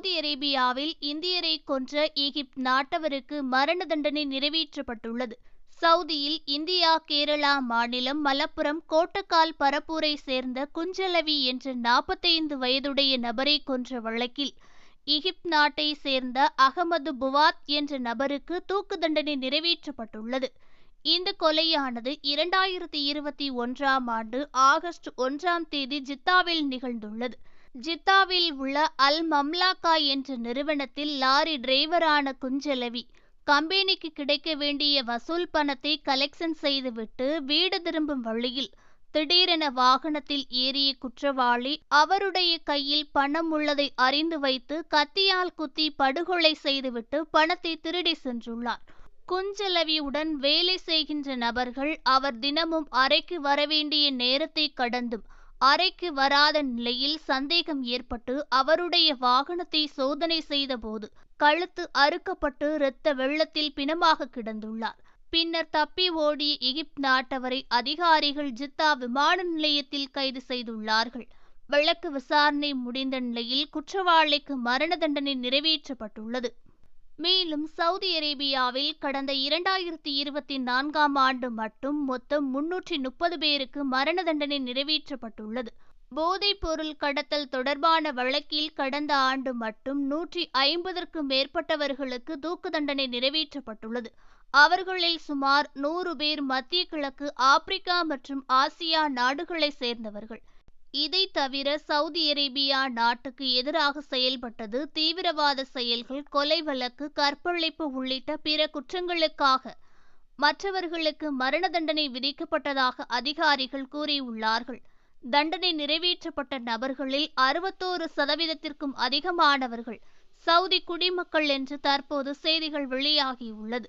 Saudi அரேபியாவில் இந்தியரை கொன்ற ஈகிப்த் நாட்டவருக்கு மரண தண்டனை நிறைவேற்றப்பட்டுள்ளது. சவுதியில் இந்தியா கேரளா மாநிலம் மலப்புரம் கோட்டக்கால் பரப்பூரை சேர்ந்த குஞ்சலவி என்ற நாற்பத்தைந்து வயதுடைய நபரை கொன்ற வழக்கில் எகிப்த் நாட்டை சேர்ந்த அகமது புவாத் என்ற நபருக்கு தூக்கு தண்டனை நிறைவேற்றப்பட்டுள்ளது. இந்த கொலையானது இரண்டாயிரத்தி இருபத்தி ஒன்றாம் ஆண்டு ஆகஸ்ட் ஒன்றாம் தேதி ஜித்தாவில் நிகழ்ந்துள்ளது. ஜித்தாவில் உள்ள அல் மம்லாக்கா என்ற நிறுவனத்தில் லாரி டிரைவரான குஞ்சலவி கம்பெனிக்கு கிடைக்க வேண்டிய வசூல் பணத்தை கலெக்ஷன் செய்துவிட்டு வீடு திரும்பும் வழியில் திடீரென வாகனத்தில் ஏறிய குற்றவாளி அவருடைய கையில் பணம் உள்ளதை அறிந்து வைத்து கத்தியால் குத்தி படுகொலை செய்துவிட்டு பணத்தை திருடி சென்றுள்ளார். குஞ்சலவியுடன் வேலை செய்கின்ற நபர்கள் அவர் தினமும் அறைக்கு வரவேண்டிய நேரத்தை கடந்தும் அறைக்கு வராத நிலையில் சந்தேகம் ஏற்பட்டு அவருடைய வாகனத்தை சோதனை செய்தபோது கழுத்து அறுக்கப்பட்டு இரத்த வெள்ளத்தில் பிணமாக கிடந்துள்ளார். பின்னர் தப்பி ஓடிய எகிப்து நாட்டவரை அதிகாரிகள் ஜித்தா விமான நிலையத்தில் கைது செய்துள்ளார்கள். வழக்கு விசாரணை முடிந்த நிலையில் குற்றவாளிக்கு மரண தண்டனை நிறைவேற்றப்பட்டுள்ளது. மேலும் சவுதி அரேபியாவில் கடந்த இரண்டாயிரத்தி இருபத்தி நான்காம் ஆண்டு மட்டும் மொத்தம் முன்னூற்றி முப்பது பேருக்கு மரண தண்டனை நிறைவேற்றப்பட்டுள்ளது. போதைப் பொருள் கடத்தல் தொடர்பான வழக்கில் கடந்த ஆண்டு மட்டும் நூற்றி ஐம்பதற்கும் மேற்பட்டவர்களுக்கு தூக்கு தண்டனை நிறைவேற்றப்பட்டுள்ளது. அவர்களில் சுமார் நூறு பேர் மத்திய கிழக்கு ஆப்பிரிக்கா மற்றும் ஆசியா நாடுகளைச் சேர்ந்தவர்கள். இதை தவிர சவுதி அரேபியா நாட்டுக்கு எதிராக செயல்பட்டது தீவிரவாத செயல்கள் கொலை வழக்கு கற்பழிப்பு உள்ளிட்ட பிற குற்றங்களுக்காக. மற்றவர்களுக்கு மரண தண்டனை விதிக்கப்பட்டதாக அதிகாரிகள் கூறியுள்ளார்கள். தண்டனை நிறைவேற்றப்பட்ட நபர்களில் அறுபத்தோரு சதவீதத்திற்கும் அதிகமானவர்கள் சவுதி குடிமக்கள் என்று தற்போது செய்திகள் வெளியாகியுள்ளது.